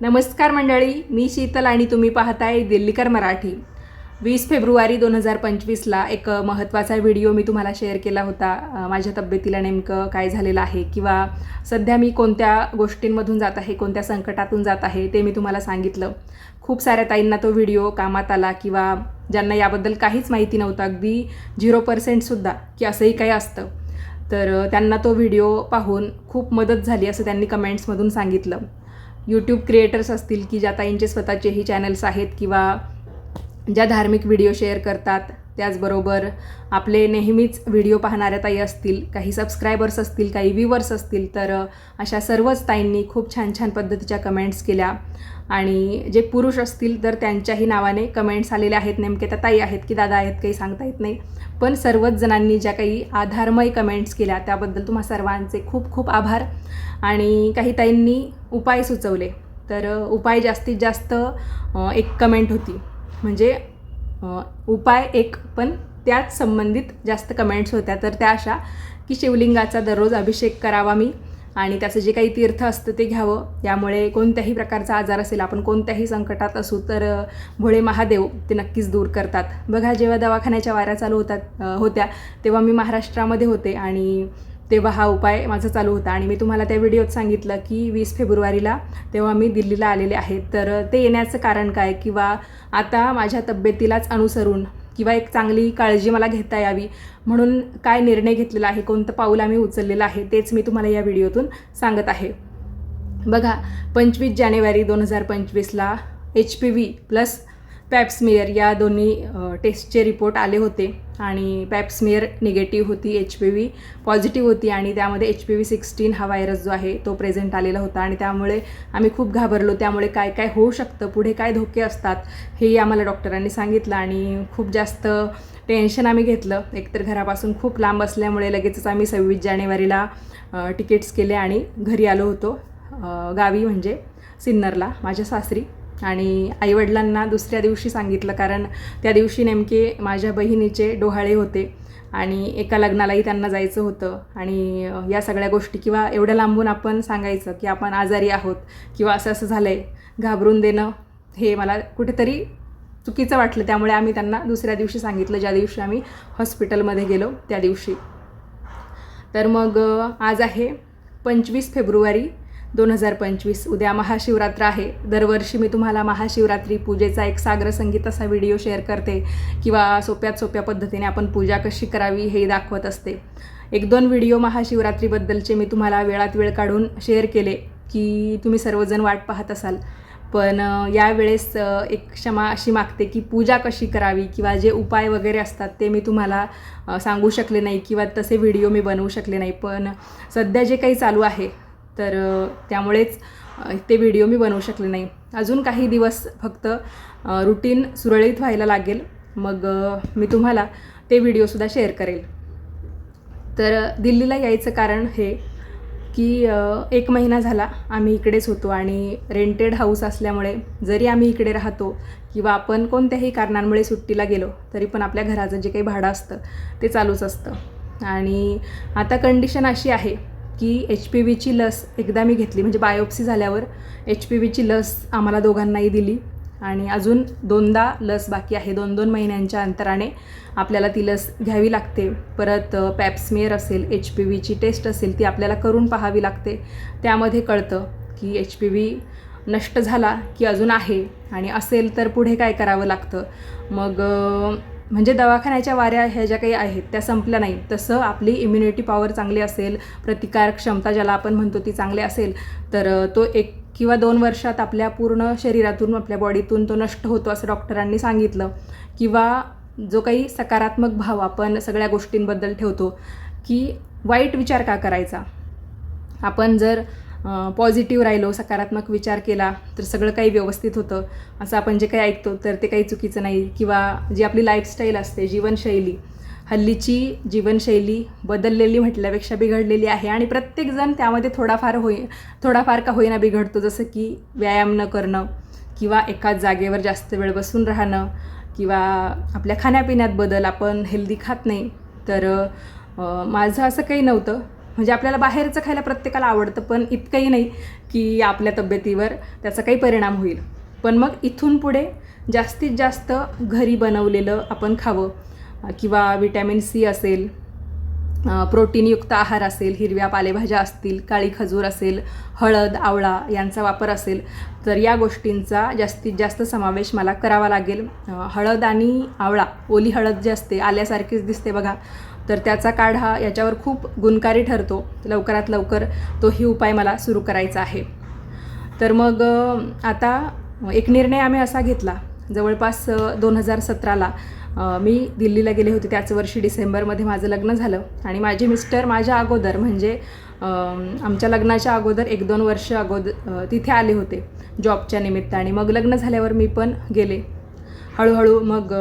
नमस्कार मंडळी मी शीतल आणि तुम्ही पाहताय दिल्लीकर मराठी. वीस फेब्रुवारी दोन हजार पंचवीसला एक महत्त्वाचा व्हिडिओ मी तुम्हाला शेअर केला होता. माझ्या तब्येतीला नेमकं काय झालेलं आहे किंवा सध्या मी कोणत्या गोष्टींमधून जात आहे कोणत्या संकटातून जात आहे ते मी तुम्हाला सांगितलं. खूप साऱ्या ताईंना तो व्हिडिओ कामात आला किंवा ज्यांना याबद्दल काहीच माहिती नव्हतं अगदी झिरो पर्सेंटसुद्धा की असंही काही असतं. तर त्यांना तो व्हिडिओ पाहून खूप मदत झाली असं त्यांनी कमेंट्समधून सांगितलं. यूट्यूब क्रिएटर्स असतील की ज्या ताईंचे स्वतःचेही चॅनल्स आहेत किंवा ज्या धार्मिक व्हिडिओ शेअर करतात त्याचबरोबर आपले नेहमीच व्हिडिओ पाहणाऱ्या ताई असतील काही सबस्क्रायबर्स असतील काही व्ह्यूवर्स असतील तर अशा सर्वच ताईंनी खूप छान छान पद्धतीच्या कमेंट्स केल्या. आणि जे पुरुष असतील तर त्यांच्याही नावाने कमेंट्स आलेले आहेत. नेमके त्या ताई आहेत की दादा आहेत काही सांगता येत नाही. पण सर्वच जणांनी ज्या काही आधारमय कमेंट्स केल्या त्याबद्दल तुम्हा सर्वांचे खूप खूप आभार. आणि काही ताईंनी उपाय सुचवले. तर उपाय जास्तीत जास्त एक कमेंट होती. म्हणजे उपाय एक पण त्याच संबंधित जास्त कमेंट्स होत्या. तर त्या अशा की शिवलिंगाचा दररोज अभिषेक करावा मी. आणि त्याचं जे काही तीर्थ असतं ते घ्यावं. यामुळे कोणत्याही प्रकारचा आजार असेल आपण कोणत्याही संकटात असू तर भोळे महादेव ते नक्कीच दूर करतात. बघा जेव्हा दवाखान्याच्या वाऱ्या चालू होतात होत्या तेव्हा मी महाराष्ट्रामध्ये होते आणि तेव्हा हा उपाय माझा चालू होता. आणि मी तुम्हाला त्या व्हिडिओत सांगितलं की वीस फेब्रुवारीला तेव्हा मी दिल्लीला आलेले आहे. तर ते येण्याचं कारण काय? किंवा आता माझ्या तब्येतीलाच अनुसरून किंवा एक चांगली काळजी मला घेता यावी म्हणून काय निर्णय घेतलेला आहे कोणतं पाऊल आम्ही उचललेलं आहे तेच मी तुम्हाला या व्हिडिओतून सांगत आहे. बघा पंचवीस जानेवारी दोन हजार पंचवीसला H P V plus pap smear या दोन्ही टेस्टचे रिपोर्ट आले होते. आणि पॅप्समियर निगेटिव्ह होती एच पी व्ही पॉझिटिव्ह होती आणि त्यामध्ये एच पी व्ही सिक्स्टीन हा व्हायरस जो आहे तो प्रेझेंट आलेला होता आणि त्यामुळे आम्ही खूप घाबरलो. त्यामुळे काय काय होऊ शकतं? पुढे काय धोके असतात? हेही आम्हाला डॉक्टरांनी सांगितलं आणि खूप जास्त टेन्शन आम्ही घेतलं. एकतर घरापासून खूप लांब असल्यामुळे लगेचच आम्ही सव्वीस जानेवारीला तिकीट्स केले आणि घरी आलो होतो. गावी म्हणजे सिन्नरला माझ्या सासरी. आणि आईवडिलांना दुसऱ्या दिवशी सांगितलं कारण त्या दिवशी नेमके माझ्या बहिणीचे डोहाळे होते आणि एका लग्नालाही त्यांना जायचं होतं. आणि या सगळ्या गोष्टी किंवा एवढ्या लांबून आपण सांगायचं की आपण आजारी आहोत किंवा असं असं झालं आहे घाबरून देणं हे मला कुठेतरी चुकीचं वाटलं. त्यामुळे आम्ही त्यांना दुसऱ्या दिवशी सांगितलं ज्या दिवशी आम्ही हॉस्पिटलमध्ये गेलो त्या दिवशी. तर मग आज आहे पंचवीस फेब्रुवारी दोन हजार पंचवीस उद्या महाशिवरात्र आहे. दरवर्षी मी तुम्हाला महाशिवरात्री पूजेचा एक सागर संगीत असा व्हिडिओ शेअर करते किंवा सोप्यात सोप्या पद्धतीने आपण पूजा कशी करावी हे दाखवत असते. एक दोन व्हिडिओ महाशिवरात्रीबद्दलचे मी तुम्हाला वेळात वेळ काढून शेअर केले की तुम्ही सर्वजण वाट पाहत असाल. पण यावेळेस एक क्षमा अशी मागते की पूजा कशी करावी किंवा जे उपाय वगैरे असतात ते मी तुम्हाला सांगू शकले नाही किंवा तसे व्हिडिओ मी बनवू शकले नाही. पण सध्या जे काही चालू आहे तर त्यामुळेच ते व्हिडिओ मी बनवू शकले नाही. अजून काही दिवस फक्त रुटीन सुरळीत व्हायला लागेल. मग मी तुम्हाला ते व्हिडिओसुद्धा शेअर करेल. तर दिल्लीला यायचं कारण हे की एक महिना झाला आम्ही इकडेच होतो आणि रेंटेड हाऊस असल्यामुळे जरी आम्ही इकडे राहतो किंवा आपण कोणत्याही कारणांमुळे सुट्टीला गेलो तरी पण आपल्या घराचं जे काही भाडं असतं ते चालूच असतं. आणि आता कंडिशन अशी आहे की एच पी व्हीची लस एकदा मी घेतली म्हणजे बायोप्सी झाल्यावर एच पी व्हीची लस आम्हाला दोघांनाही दिली आणि अजून दोनदा लस बाकी आहे. दोन दोन महिन्यांच्या अंतराने आपल्याला ती लस घ्यावी लागते. परत पॅप्समेअर असेल एच पी व्हीची टेस्ट असेल ती आपल्याला करून पाहावी लागते. त्यामध्ये कळतं की एच पी व्ही नष्ट झाला की अजून आहे आणि असेल तर पुढे काय करावं लागतं. मग म्हणजे दवाखान्याच्या वाऱ्या ह्या ज्या काही आहेत त्या संपल्या नाही तसं आपली इम्युनिटी पॉवर चांगली असेल प्रतिकार क्षमता ज्याला आपण म्हणतो ती चांगली असेल तर तो एक किंवा दोन वर्षात आपल्या पूर्ण शरीरातून आपल्या बॉडीतून तो नष्ट होतो असं डॉक्टरांनी सांगितलं. किंवा जो काही सकारात्मक भाव आपण सगळ्या गोष्टींबद्दल ठेवतो की वाईट विचार का करायचा? आपण जर पॉझिटिव्ह राहिलो सकारात्मक विचार केला तर सगळं काही व्यवस्थित होतं. असं आपण जे काही ऐकतो तर ते काही चुकीचं नाही. किंवा जी आपली लाईफस्टाईल असते जीवनशैली हल्लीची जीवनशैली बदललेली म्हटल्यापेक्षा बिघडलेली आहे. आणि प्रत्येकजण त्यामध्ये थोडाफार होई थोडाफार का होईना बिघडतो. जसं की व्यायाम न करणं किंवा एकाच जागेवर जास्त वेळ बसून राहणं किंवा आपल्या खाण्यापिण्यात बदल आपण हेल्दी खात नाही. तर माझं असं काही नव्हतं. म्हणजे आपल्याला बाहेरचं खायला प्रत्येकाला आवडतं पण इतकंही नाही की आपल्या तब्येतीवर त्याचा काही परिणाम होईल. पण मग इथून पुढे जास्तीत जास्त घरी बनवलेलं आपण खावं किंवा विटॅमिन सी असेल प्रोटीनयुक्त आहार असेल हिरव्या पालेभाज्या असतील काळी खजूर असेल हळद आवळा यांचा वापर असेल तर या गोष्टींचा जास्तीत जास्त समावेश मला करावा लागेल. हळद आणि आवळा ओली हळद जी असते आल्यासारखीच दिसते बघा. तर त्याचा काढा याच्यावर खूप गुणकारी ठरतो. लवकरात लवकर तोही उपाय मला सुरू करायचा आहे. तर मग आता एक निर्णय आम्ही असा घेतला. जवळपास दोन हजार सतराला मी दिल्लीला गेले होते त्याच वर्षी डिसेंबरमध्ये माझं लग्न झालं. आणि माझे मिस्टर माझ्या अगोदर म्हणजे आमच्या लग्नाच्या अगोदर एक दोन वर्ष अगोदर तिथे आले होते जॉबच्या निमित्ताने. मग लग्न झाल्यावर मी पण गेले. हळूहळू मग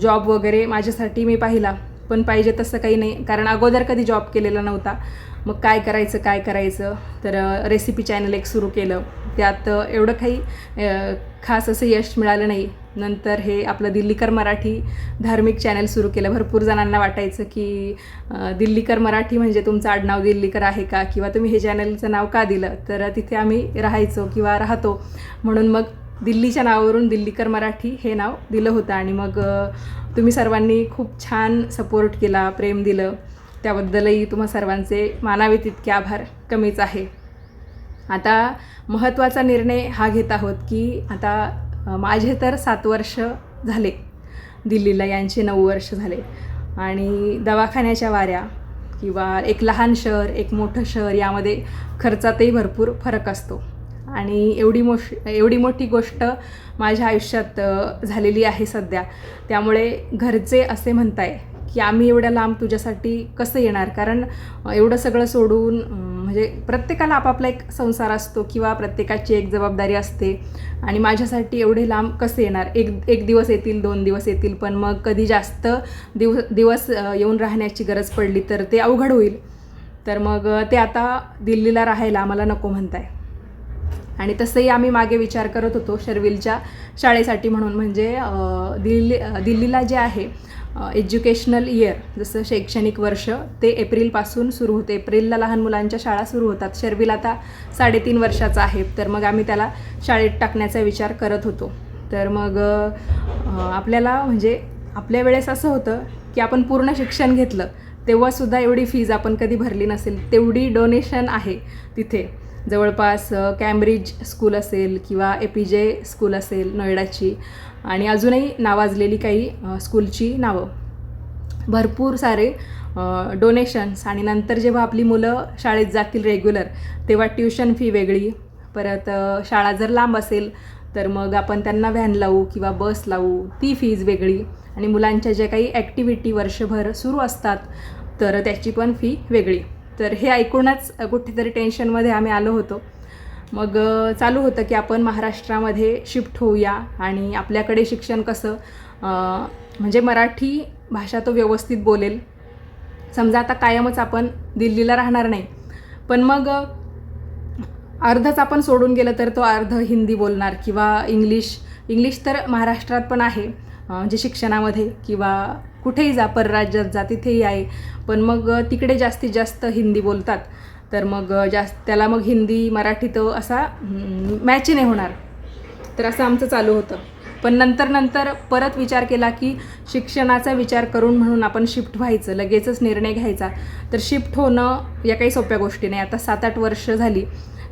जॉब वगैरे माझ्यासाठी मी पाहिला. पण पाहिजे तसं काही नाही. कारण अगोदर कधी जॉब केलेला नव्हता. मग काय करायचं काय करायचं? तर रेसिपी चॅनल एक सुरू केलं. त्यात एवढं काही खास असं यश मिळालं नाही. नंतर हे आपलं दिल्लीकर मराठी धार्मिक चॅनल सुरू केलं. भरपूर जणांना वाटायचं की दिल्लीकर मराठी म्हणजे तुमचं आडनाव दिल्लीकर आहे का? किंवा तुम्ही हे चॅनलचं नाव का दिलं? तर तिथे आम्ही राहायचो किंवा राहतो. म्हणून मग दिल्लीच्या नावावरून दिल्लीकर मराठी हे नाव दिलं होतं आणि मग तुम्ही सर्वांनी खूप छान सपोर्ट केला प्रेम दिलं. त्याबद्दलही तुम्हा सर्वांचे मानावे तितके आभार. कमीच आहे. आता महत्त्वाचा निर्णय हा घेत आहोत की आता माझे तर सात वर्ष झाले. दिल्लीला यांचे नऊ वर्ष झाले. आणि दवाखान्याच्या वाऱ्या किंवा एक लहान शहर एक मोठं शहर यामध्ये खर्चातही भरपूर फरक असतो. आणि एवढी मोश एवढी मोठी गोष्ट माझ्या आयुष्यात झालेली आहे सध्या. त्यामुळे घरचे असे म्हणताय की आम्ही एवढ्या लांब तुझ्यासाठी कसं येणार? कारण एवढं सगळं सोडून म्हणजे प्रत्येकाला आपापला एक संसार असतो किंवा प्रत्येकाची एक जबाबदारी असते. आणि माझ्यासाठी एवढे लांब कसे येणार? एक एक दिवस येतील दोन दिवस येतील पण मग कधी जास्त दिव दिवस येऊन राहण्याची गरज पडली तर ते अवघड होईल. तर मग ते आता दिल्लीला राहायला आम्हाला नको म्हणताय. आणि तसंही आम्ही मागे विचार करत होतो शर्विलच्या शाळेसाठी म्हणून. म्हणजे दिल्ली दिल्लीला जे आहे एज्युकेशनल इयर जसं शैक्षणिक वर्ष ते एप्रिलपासून सुरू होते. एप्रिलला लहान मुलांच्या शाळा सुरू होतात. शर्विल आता साडेतीन वर्षाचा आहे. तर मग आम्ही त्याला शाळेत टाकण्याचा विचार करत होतो. तर मग आपल्याला म्हणजे आपल्या वेळेस असं होतं की आपण पूर्ण शिक्षण घेतलं तेव्हासुद्धा एवढी फीज आपण कधी भरली नसेल. तेवढी डोनेशन आहे तिथे. जवळपास कॅम्ब्रिज स्कूल असेल किंवा ए पी जे स्कूल असेल नोएडाची आणि अजूनही नावाजलेली काही स्कूलची नावं. भरपूर सारे डोनेशन्स आणि नंतर जेव्हा आपली मुलं शाळेत जातील रेग्युलर तेव्हा ट्युशन फी वेगळी. परत शाळा जर लांब असेल तर मग आपण त्यांना व्हॅन लावू किंवा बस लावू ती फीज वेगळी. आणि मुलांच्या ज्या काही ॲक्टिव्हिटी वर्षभर सुरू असतात तर त्याची पण फी वेगळी. तर हे ऐकूनच कुठेतरी टेन्शनमध्ये आम्ही आलो होतो. मग चालू होतं की आपण महाराष्ट्रामध्ये शिफ्ट होऊया आणि आपल्याकडे शिक्षण कसं? म्हणजे मराठी भाषा तो व्यवस्थित बोलेल. समजा आता कायमच आपण दिल्लीला राहणार नाही. पण मग अर्धच आपण सोडून गेलं तर तो अर्ध हिंदी बोलणार किंवा इंग्लिश. इंग्लिश तर महाराष्ट्रात पण आहे म्हणजे शिक्षणामध्ये किंवा कुठेही जा परराज्यात जा तिथेही आहे. पण मग तिकडे जास्तीत जास्त हिंदी बोलतात. तर मग जास्त त्याला मग हिंदी मराठी तो असा मॅच नाही होणार. तर असं आमचं चालू होतं. पण नंतर नंतर परत विचार केला की शिक्षणाचा विचार करून म्हणून आपण शिफ्ट व्हायचं. लगेचच निर्णय घ्यायचा. तर शिफ्ट होणं या काही सोप्या गोष्टी नाही. आता सात आठ वर्ष झाली.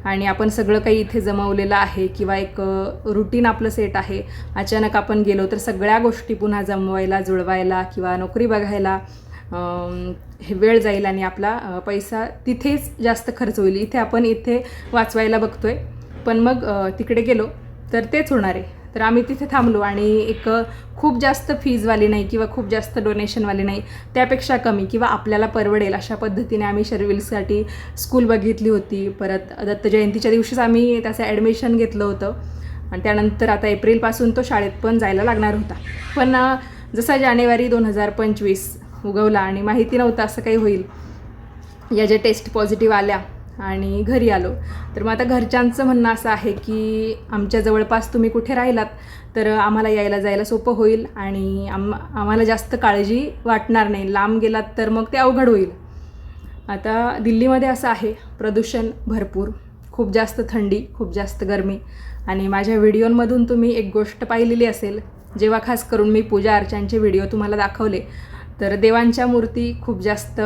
आणि आपण सगळं काही इथे जमवलेलं आहे किंवा एक रुटीन आपलं सेट आहे. अचानक आपण गेलो तर सगळ्या गोष्टी पुन्हा जमवायला जुळवायला किंवा नोकरी बघायला हे वेळ जाईल आणि आपला पैसा तिथेच जास्त खर्च होईल. इथे आपण इथे वाचवायला बघतोय. पण मग तिकडे गेलो तर तेच होणार आहे. तर आम्ही तिथे थांबलो आणि एक खूप जास्त फीजवाली नाही किंवा खूप जास्त डोनेशनवाली नाही त्यापेक्षा कमी किंवा आपल्याला परवडेल अशा पद्धतीने आम्ही शर्विल्ससाठी स्कूल बघितली होती. परत दत्त जयंतीच्या दिवशीच आम्ही त्याचं ॲडमिशन घेतलं होतं. आणि त्यानंतर आता एप्रिलपासून तो शाळेत पण जायला लागणार होता. पण जसा जानेवारी दोन हजार पंचवीस उगवला आणि माहिती नव्हतं असं काही होईल. या ज्या टेस्ट पॉझिटिव्ह आल्या आणि घरी आलो. तर मग आता घरच्यांचं म्हणणं असं आहे की आमच्या जवळपास तुम्ही कुठे राहिलात तर आम्हाला यायला जायला सोपं होईल आणि आम आम्हाला जास्त काळजी वाटणार नाही. लांब गेलात तर मग ते अवघड होईल. आता दिल्लीमध्ये असं आहे प्रदूषण भरपूर. खूप जास्त थंडी खूप जास्त गरमी. आणि माझ्या व्हिडिओमधून तुम्ही एक गोष्ट पाहिलेली असेल जेव्हा खास करून मी पूजा अर्चांचे व्हिडिओ तुम्हाला दाखवले तर देवांच्या मूर्ती खूप जास्त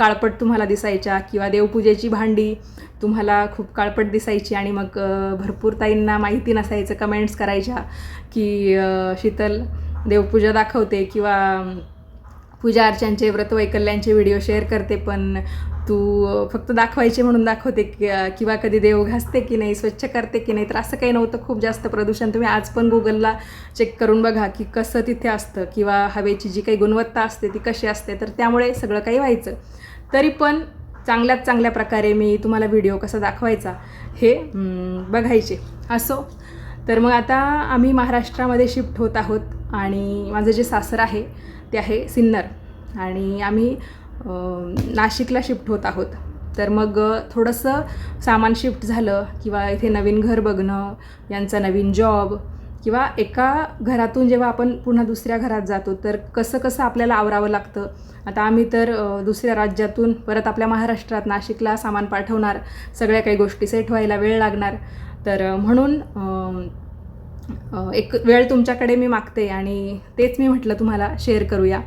काळपट तुम्हाला दिसायच्या किंवा देवपूजेची भांडी तुम्हाला खूप काळपट दिसायची आणि मग भरपूर ताईंना माहिती नसायचं कमेंट्स करायच्या की शीतल देवपूजा दाखवते किंवा पूजा अर्चांचे व्रत वैकल्यांचे व्हिडिओ शेअर करते पण तू फक्त दाखवायचे म्हणून दाखवते कि- किंवा कधी देव घासते की नाही स्वच्छ करते की नाही तर असं काही नव्हतं. खूप जास्त प्रदूषण तुम्ही आज पण गुगलला चेक करून बघा की कसं तिथे असतं किंवा हवेची जी काही गुणवत्ता असते ती कशी असते तर त्यामुळे सगळं काही व्हायचं. तरी पण चांगल्यात चांगल्या प्रकारे मी तुम्हाला व्हिडिओ कसा दाखवायचा हे बघायचे. असो. तर मग आता आम्ही महाराष्ट्रामध्ये शिफ्ट होत आहोत आणि माझं जे सासर आहे ते आहे सिन्नर. आणि आम्ही नाशिकला शिफ्ट होत आहोत. तर मग थोडंसं सामान शिफ्ट झालं किंवा इथे नवीन घर बघणं यांचा नवीन जॉब किंवा एका घरातून जेव्हा आपण पुन्हा दुसऱ्या घरात जातो तर कसं कसं आपल्याला आवरावं लागतं? आता आम्ही तर दुसऱ्या राज्यातून परत आपल्या महाराष्ट्रात नाशिकला सामान पाठवणार सगळ्या काही गोष्टी सेट व्हायला वेळ लागणार. तर म्हणून एक वेळ तुमच्याकडे मी मागते आणि तेच मी म्हटलं तुम्हाला शेअर करूया.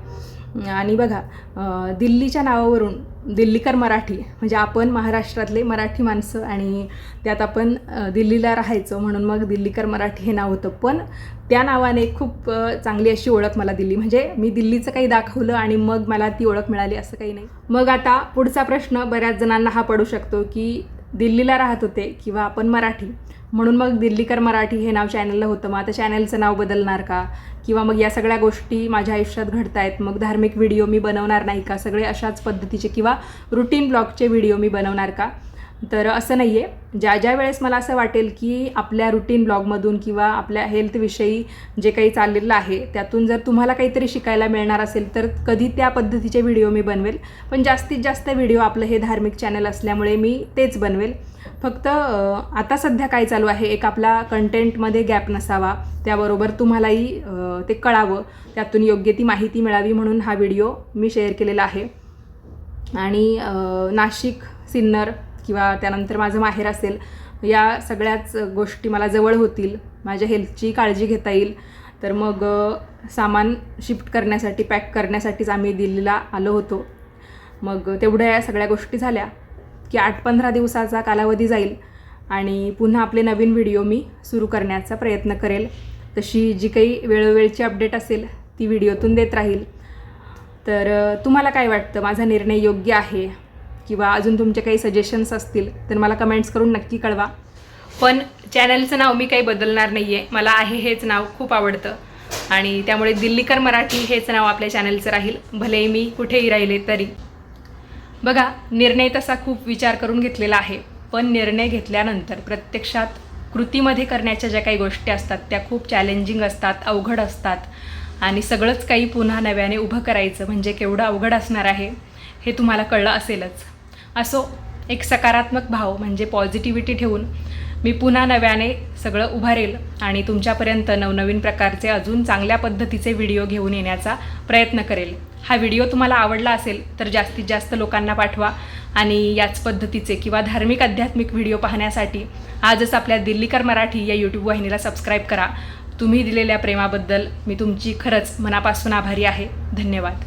आणि बघा दिल्लीच्या नावावरून दिल्लीकर मराठी म्हणजे आपण महाराष्ट्रातले मराठी माणसं आणि त्यात आपण दिल्लीला राहायचो म्हणून मग दिल्लीकर मराठी हे नाव होतं. पण त्या नावाने खूप चांगली अशी ओळख मला दिली. म्हणजे मी दिल्लीचं काही दाखवलं आणि मग मला ती ओळख मिळाली असं काही नाही. मग आता पुढचा प्रश्न बऱ्याच जणांना हा पडू शकतो की दिल्लीला राहत होते किंवा आपण मराठी. म्हणून मग दिल्लीकर मराठी हे नाव चॅनलला होतं. मग आता चॅनलचं नाव बदलणार का? किंवा मग या सगळ्या गोष्टी माझ्या आयुष्यात घडत आहेत मग धार्मिक व्हिडिओ मी बनवणार नाही का? सगळे अशाच पद्धतीचे किंवा रुटीन ब्लॉगचे व्हिडिओ मी बनवणार का? तर असं नाही आहे ज्या ज्या वेळेस मला असं वाटेल की आपल्या रुटीन ब्लॉगमधून किंवा आपल्या हेल्थविषयी जे काही चाललेलं आहे त्यातून जर तुम्हाला काहीतरी शिकायला मिळणार असेल तर कधी त्या पद्धतीचे व्हिडिओ मी बनवेल. पण जास्तीत जास्त व्हिडिओ आपलं हे धार्मिक चॅनल असल्यामुळे मी तेच बनवेल. फक्त आता सध्या काय चालू आहे? एक आपला कंटेंटमध्ये गॅप नसावा. त्याबरोबर तुम्हालाही ते कळावं. त्यातून योग्य ती माहिती मिळावी म्हणून हा व्हिडिओ मी शेअर केलेला आहे. आणि नाशिक सिन्नर किंवा त्यानंतर माझं माहेर असेल या सगळ्याच गोष्टी मला जवळ होतील माझ्या हेल्थची काळजी घेता येईल. तर मग सामान शिफ्ट करण्यासाठी पॅक करण्यासाठीच आम्ही दिल्लीला आलो होतो. मग तेवढ्या या सगळ्या गोष्टी झाल्या की आठ पंधरा दिवसाचा कालावधी जाईल आणि पुन्हा आपले नवीन व्हिडिओ मी सुरू करण्याचा प्रयत्न करेल. तशी जी काही वेळोवेळची अपडेट असेल ती व्हिडिओतून देत राहील. तर तुम्हाला काय वाटतं? माझा निर्णय योग्य आहे? किंवा अजून तुमचे काही सजेशन्स असतील तर मला कमेंट्स करून नक्की कळवा. पण चॅनलचं नाव मी काही बदलणार नाही आहे मला आहे हेच नाव खूप आवडतं. आणि त्यामुळे दिल्लीकर मराठी हेच नाव आपल्या चॅनलचं राहील. भलेही मी कुठेही राहिले तरी. बघा निर्णय तसा खूप विचार करून घेतलेला आहे. पण निर्णय घेतल्यानंतर प्रत्यक्षात कृतीमध्ये करण्याच्या ज्या काही गोष्टी असतात त्या खूप चॅलेंजिंग असतात अवघड असतात. आणि सगळंच काही पुन्हा नव्याने उभं करायचं म्हणजे केवढं अवघड असणार आहे हे तुम्हाला कळलं असेलच. असो एक सकारात्मक भाव म्हणजे पॉझिटिव्हिटी ठेवून मी पुन्हा नव्याने सगळं उभारेल आणि तुमच्यापर्यंत नवनवीन प्रकारचे अजून चांगल्या पद्धतीचे व्हिडिओ घेऊन येण्याचा प्रयत्न करेल. हा व्हिडिओ तुम्हाला आवडला असेल तर जास्तीत जास्त लोकांना पाठवा आणि याच पद्धतीचे किंवा धार्मिक आध्यात्मिक व्हिडिओ पाहण्यासाठी आजच आपल्या दिल्लीकर मराठी या यूट्यूब वाहिनीला सबस्क्राईब करा. तुम्ही दिलेल्या प्रेमाबद्दल मी तुमची खरंच मनापासून आभारी आहे. धन्यवाद.